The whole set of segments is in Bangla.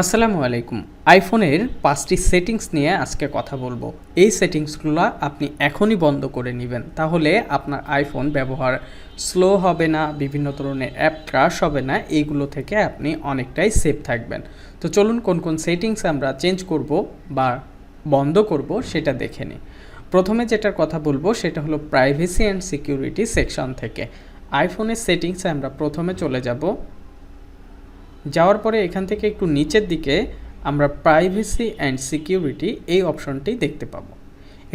আসসালামু আলাইকুম। আইফোনের পাঁচটি সেটিংস নিয়ে আজকে কথা বলব। এই সেটিংসগুলো আপনি এখনই বন্ধ করে নেবেন। তাহলে আপনার আইফোন ব্যবহার স্লো হবে না, বিভিন্ন ধরনের অ্যাপ ক্রাশ হবে না, এইগুলো থেকে আপনি অনেকটাই সেফ থাকবেন। তো চলুন কোন কোন সেটিংস আমরা চেঞ্জ করব বা বন্ধ করব সেটা দেখে নিই। প্রথমে যেটার কথা বলব সেটা হলো প্রাইভেসি অ্যান্ড সিকিউরিটি সেকশন থেকে। আইফোনের সেটিংসে আমরা প্রথমে চলে যাব যাওয়ার পরে এখান থেকে একটু নিচের দিকে আমরা প্রাইভেসি অ্যান্ড সিকিউরিটি এই অপশনটি দেখতে পাবো।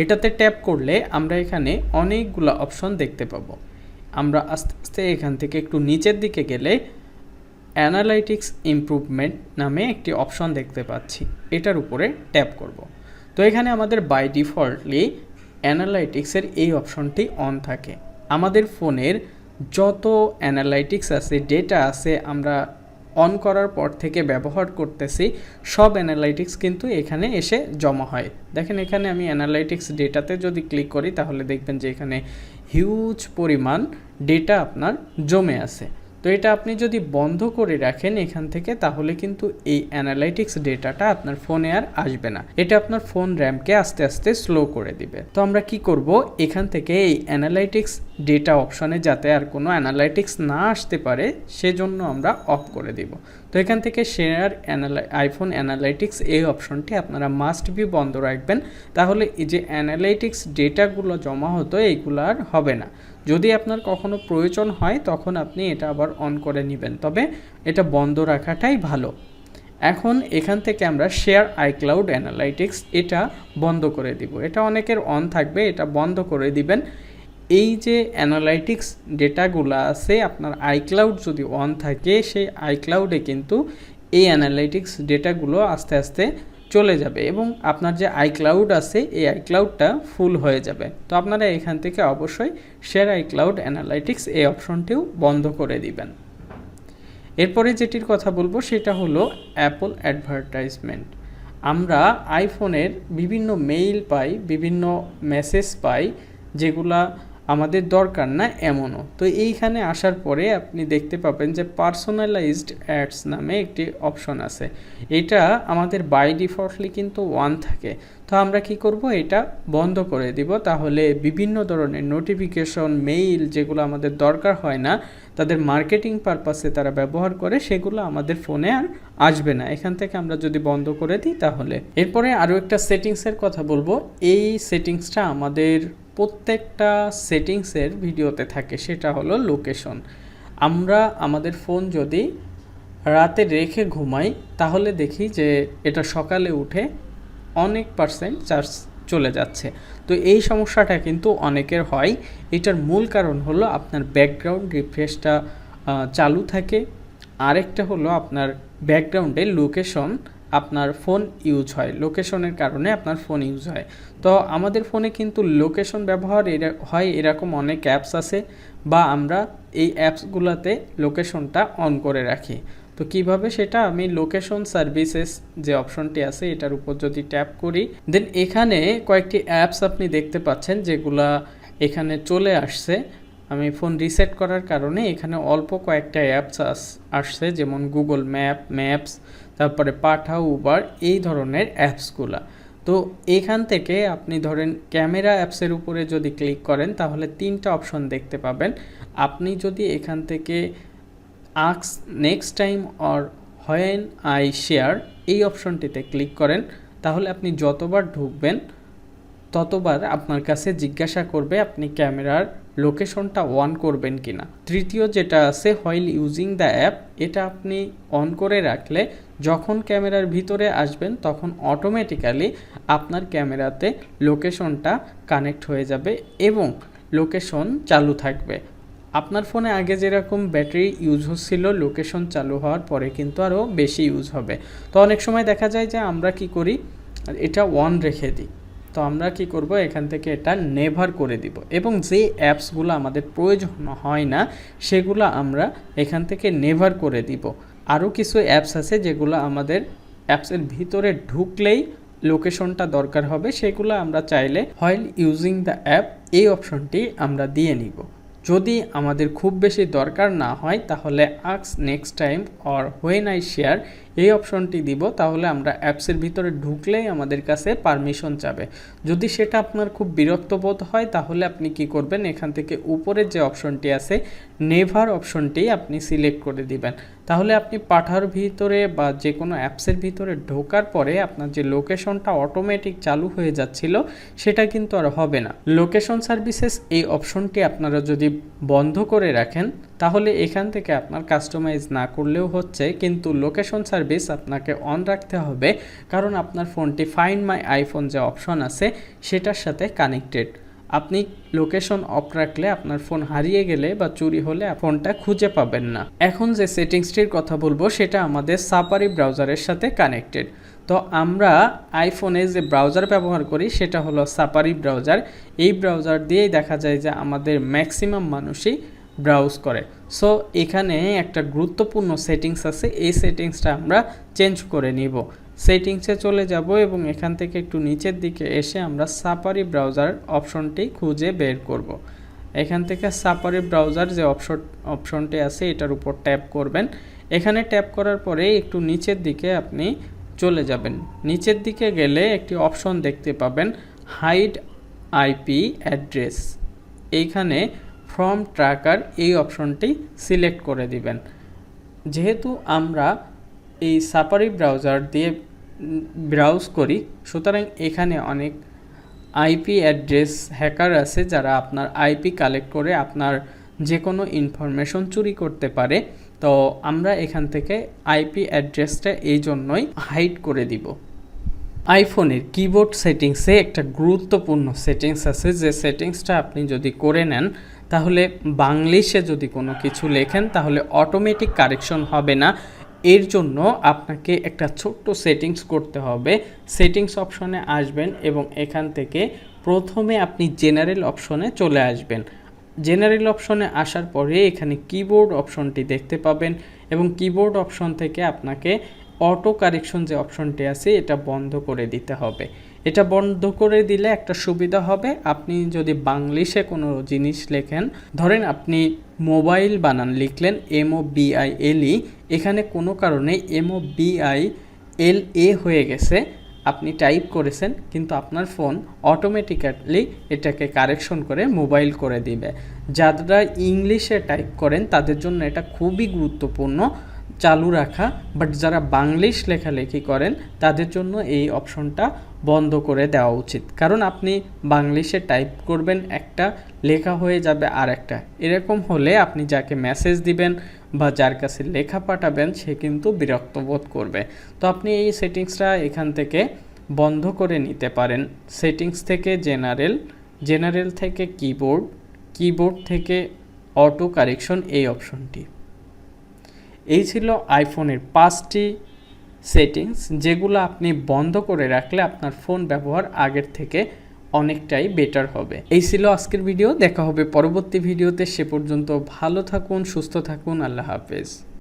এটাতে ট্যাপ করলে আমরা এখানে অনেকগুলো অপশন দেখতে পাবো। আমরা আস্তে আস্তে এখান থেকে একটু নিচের দিকে গেলে অ্যানালাইটিক্স ইমপ্রুভমেন্ট নামে একটি অপশন দেখতে পাচ্ছি। এটার উপরে ট্যাপ করব। তো এখানে আমাদের বাই ডিফল্টলি অ্যানালাইটিক্সের এই অপশনটি অন থাকে। আমাদের ফোনের যত অ্যানালাইটিক্স আছে ডেটা আছে, আমরা অন করার পর থেকে ব্যবহার করতেছি, সব অ্যানালাইটিক্স কিন্তু এখানে এসে জমা হয়। দেখেন এখানে আমি অ্যানালাইটিক্স ডেটাতে যদি ক্লিক করি, তাহলে দেখবেন যে এখানে হিউজ পরিমাণ ডেটা আপনার জমে আছে। তো এটা আপনি যদি বন্ধ করে রাখেন এখান থেকে, তাহলে কিন্তু এই অ্যানালাইটিক্স ডেটাটা আপনার ফোনে আর আসবে না। এটা আপনার ফোন র্যামকে আস্তে আস্তে স্লো করে দিবে। তো আমরা কি করব? এখান থেকে এই অ্যানালাইটিক্স ডেটা অপশনে যাতে আর কোনো অ্যানালাইটিক্স না আসতে পারে, সেজন্য আমরা অফ করে দিব। তো এখান থেকে শেয়ার অ্যানালাই আইফোন অ্যানালাইটিক্স এই অপশনটি আপনারা মাস্ট বি বন্ধ রাখবেন। তাহলে এই যে অ্যানালাইটিক্স ডেটাগুলো জমা হতো, এইগুলো আর হবে না। যদি আপনার কখনো প্রয়োজন হয়, তখন আপনি এটা আবার অন করে নেবেন। তবে এটা বন্ধ রাখাটাই ভালো। এখন এখান থেকে আমরা শেয়ার আইক্লাউড অ্যানালাইটিক্স এটা বন্ধ করে দিব। এটা অনেকের অন থাকবে, এটা বন্ধ করে দিবেন। এই যে অ্যানালাইটিক্স ডেটাগুলো আছে, আপনার আইক্লাউড যদি অন থাকে, সেই আইক্লাউডে কিন্তু এই অ্যানালাইটিক্স ডেটাগুলো আস্তে আস্তে চলে যাবে এবং আপনার যে আইক্লাউড আছে, এই আইক্লাউডটা ফুল হয়ে যাবে। তো আপনারা এখান থেকে অবশ্যই শেয়ার আইক্লাউড অ্যানালাইটিক্স এই অপশনটিও বন্ধ করে দিবেন। এরপরে যেটির কথা বলব, সেটা হলো অ্যাপল অ্যাডভার্টাইজমেন্ট আমরা আইফোনের বিভিন্ন মেইল পাই, বিভিন্ন মেসেজ পাই, যেগুলা আমাদের দরকার না এমনও। তো এইখানে আসার পরে আপনি দেখতে পাবেন যে পার্সোনালাইজড অ্যাডস নামে একটি অপশন আছে। এটা আমাদের বাই ডিফল্টলি কিন্তু ওয়ান থাকে। তো আমরা কি করব? এটা বন্ধ করে দিব। তাহলে বিভিন্ন ধরনের নোটিফিকেশন মেইল যেগুলো আমাদের দরকার হয় না, তাদের মার্কেটিং পারপাসে তারা ব্যবহার করে, সেগুলো আমাদের ফোনে আর আসবে না। এখান থেকে আমরা যদি বন্ধ করে দিই তাহলে। এরপরে আরও একটা সেটিংসের কথা বলব। এই সেটিংসটা আমাদের প্রত্যেকটা সেটিংসের ভিডিওতে থাকে, সেটা হলো লোকেশন আমরা আমাদের ফোন যদি রাতে রেখে ঘুমাই, তাহলে দেখি যে এটা সকালে উঠে অনেক পার্সেন্ট চার্জ চলে যাচ্ছে। তো এই সমস্যাটা কিন্তু অনেকের হয়। এটার মূল কারণ হলো আপনার ব্যাকগ্রাউন্ড রিফ্রেশটা চালু থাকে। আরেকটা হলো আপনার ব্যাকগ্রাউন্ডে লোকেশন আপনার ফোন ইউজ হয়। লোকেশনের কারণে আপনার ফোন ইউজ হয়। তো আমাদের ফোনে কিন্তু লোকেশন ব্যবহার হয় এরকম অনেক অ্যাপস আছে বা আমরা এই অ্যাপসগুলোতে লোকেশনটা অন করে রাখি। তো কীভাবে সেটা আমি লোকেশন সার্ভিসেস যে অপশনটি আছে এটার উপর যদি ট্যাপ করি দেন এখানে কয়েকটি অ্যাপস আপনি দেখতে পাচ্ছেন যেগুলা এখানে চলে আসছে। আমি ফোন রিসেট করার কারণে এখানে অল্প কয়েকটা অ্যাপস আসছে, যেমন গুগল ম্যাপ ম্যাপস তারপরে পাঠা উবার এই ধরনের অ্যাপসগুলা তো এখান থেকে আপনি ধরেন ক্যামেরা অ্যাপসের উপরে যদি ক্লিক করেন, তাহলে তিনটা অপশন দেখতে পাবেন। আপনি যদি এখান থেকে আক্স next time or when I share এই অপশনটিতে ক্লিক করেন, তাহলে আপনি যতবার ঢুকবেন, ততবার আপনার কাছে জিজ্ঞাসা করবে আপনি ক্যামেরার লোকেশনটা অন করবেন কিনা। তৃতীয় যেটা আছে হোয়াইল ইউজিং দ্য অ্যাপ এটা আপনি অন করে রাখলে যখন ক্যামেরার ভিতরে আসবেন, তখন অটোমেটিক্যালি আপনার ক্যামেরাতে লোকেশনটা কানেক্ট হয়ে যাবে এবং লোকেশন চালু থাকবে। আপনার ফোনে আগে যেরকম ব্যাটারি ইউজ হচ্ছিল, লোকেশন চালু হওয়ার পরে কিন্তু আরও বেশি ইউজ হবে। তো অনেক সময় দেখা যায় যে আমরা কি করি, এটা অন রেখে দিই। তো আমরা কি করব? এখান থেকে এটা নেভার করে দিব। এবং যে অ্যাপসগুলো আমাদের প্রয়োজন হয় না, সেগুলো আমরা এখান থেকে নেভার করে দিব। আরও কিছু অ্যাপস আছে যেগুলো আমাদের অ্যাপসের ভিতরে ঢুকলেই লোকেশনটা দরকার হবে। সেগুলো আমরা চাইলে হোয়াইল ইউজিং দ্য অ্যাপ এই অপশনটি আমরা দিয়ে নিব। যদি আমাদের খুব বেশি দরকার না হয়, তাহলে আক্স next time or when I share এই অপশনটি দিব, তাহলে আমরা অ্যাপসের ভিতরে ঢুকলেই আমাদের কাছে পারমিশন চাবে। যদি সেটা আপনার খুব বিরক্ত বোধ হয়, তাহলে আপনি কি করবেন? এখান থেকে উপরের যে অপশনটি আছে, নেভার অপশনটি আপনি সিলেক্ট করে দিবেন। তাহলে আপনি পাঠার ভিতরে বা যে কোনো অ্যাপসের ভিতরে ঢোকার পরে আপনার যে লোকেশনটা অটোমেটিক চালু হয়ে যাচ্ছিল, সেটা কিন্তু আর হবে না। লোকেশন সার্ভিসেস এই অপশনটি আপনারা যদি বন্ধ করে রাখেন তাহলে এখান থেকে আপনার কাস্টমাইজ না করলেও হচ্ছে, কিন্তু লোকেশন সার্ভিস আপনাকে অন রাখতে হবে, কারণ আপনার ফোনটি ফাইন্ড মাই আইফোন যে অপশন আছে, সেটার সাথে কানেক্টেড আপনি লোকেশন অফ রাখলে আপনার ফোন হারিয়ে গেলে বা চুরি হলে ফোনটা খুঁজে পাবেন না। এখন যে সেটিংসটির কথা বলব, সেটা আমাদের সাপারি ব্রাউজারের সাথে কানেক্টেড তো আমরা আইফোনে যে ব্রাউজার ব্যবহার করি, সেটা হলো সাপারি ব্রাউজার এই ব্রাউজার দিয়েই দেখা যায় যে আমাদের ম্যাক্সিমাম মানুষই ব্রাউজ করে। সো এখানে একটা গুরুত্বপূর্ণ সেটিংস আছে। এই সেটিংসটা আমরা চেঞ্জ করে নিব। সেটিংসে চলে যাব এবং এখান থেকে একটু নিচের দিকে এসে আমরা সাপারি ব্রাউজার অপশনটি খুঁজে বের করব। এখান থেকে সাপারি ব্রাউজার যে অপশন অপশনটি আছে, এটার উপর ট্যাপ করবেন। এখানে ট্যাপ করার পরে একটু নিচের দিকে আপনি চলে যাবেন। নিচের দিকে গেলে একটি অপশন দেখতে পাবেন হাইড আইপি অ্যাড্রেস এইখানে ফ্রম ট্র্যাকার এই অপশনটি সিলেক্ট করে দিবেন। যেহেতু আমরা এই সাপারি ব্রাউজার দিয়ে ব্রাউজ করি, সুতরাং এখানে অনেক আইপি অ্যাড্রেস হ্যাকার আছে যারা আপনার আইপি কালেক্ট করে আপনার যে কোনো ইনফরমেশন চুরি করতে পারে। তো আমরা এখান থেকে আইপি অ্যাড্রেসটা এই জন্যই হাইড করে দিব। আইফোনের কিবোর্ড সেটিংসে একটা গুরুত্বপূর্ণ সেটিংস আছে। যে সেটিংসটা আপনি যদি করে নেন, তাহলে বাংলিশে যদি কোনো কিছু লেখেন, তাহলে অটোমেটিক কারেকশন হবে না। এর জন্য আপনাকে একটা ছোট্ট সেটিংস করতে হবে। সেটিংস অপশনে আসবেন এবং এখান থেকে প্রথমে আপনি জেনারেল অপশনে চলে আসবেন। জেনারেল অপশনে আসার পরে এখানে কিবোর্ড অপশনটি দেখতে পাবেন এবং কিবোর্ড অপশন থেকে আপনাকে অটো কারেকশন যে অপশনটি আছে, এটা বন্ধ করে দিতে হবে। এটা বন্ধ করে দিলে একটা সুবিধা হবে, আপনি যদি বাংলিশে কোনো জিনিস লেখেন, ধরেন আপনি মোবাইল বানান, লিখলেন এমও বিআই এলই এখানে কোনো কারণে এমও বিআই এল এ হয়ে গেছে, আপনি টাইপ করেছেন, কিন্তু আপনার ফোন অটোমেটিক্যালি এটাকে কারেকশন করে মোবাইল করে দিবে। যারা ইংলিশে টাইপ করেন, তাদের জন্য এটা খুবই গুরুত্বপূর্ণ। চালু রাখা বাট যারা বাংলিশ লেখালেখি করেন, তাদের জন্য এই অপশনটা বন্ধ করে দেওয়া উচিত। কারণ আপনি বাংলিশে টাইপ করবেন, একটা লেখা হয়ে যাবে আর একটা। এরকম হলে আপনি যাকে মেসেজ দিবেন বা যার কাছে লেখা পাঠাবেন, সে কিন্তু বিরক্ত বোধ করবে। তো আপনি এই সেটিংসটা এখান থেকে বন্ধ করে নিতে পারেন। সেটিংস থেকে জেনারেল জেনারেল থেকে কিবোর্ড কিবোর্ড থেকে অটো কারেকশন এই অপশনটি। এই ছিল আইফোনের পাঁচটি সেটিংস যেগুলো আপনি বন্ধ করে রাখলে আপনার ফোন ব্যবহার আগের থেকে অনেকটাই বেটার হবে। এই ছিল আজকের ভিডিও দেখা হবে পরবর্তী ভিডিওতে সে পর্যন্ত ভালো থাকুন, সুস্থ থাকুন, আল্লাহ হাফেজ।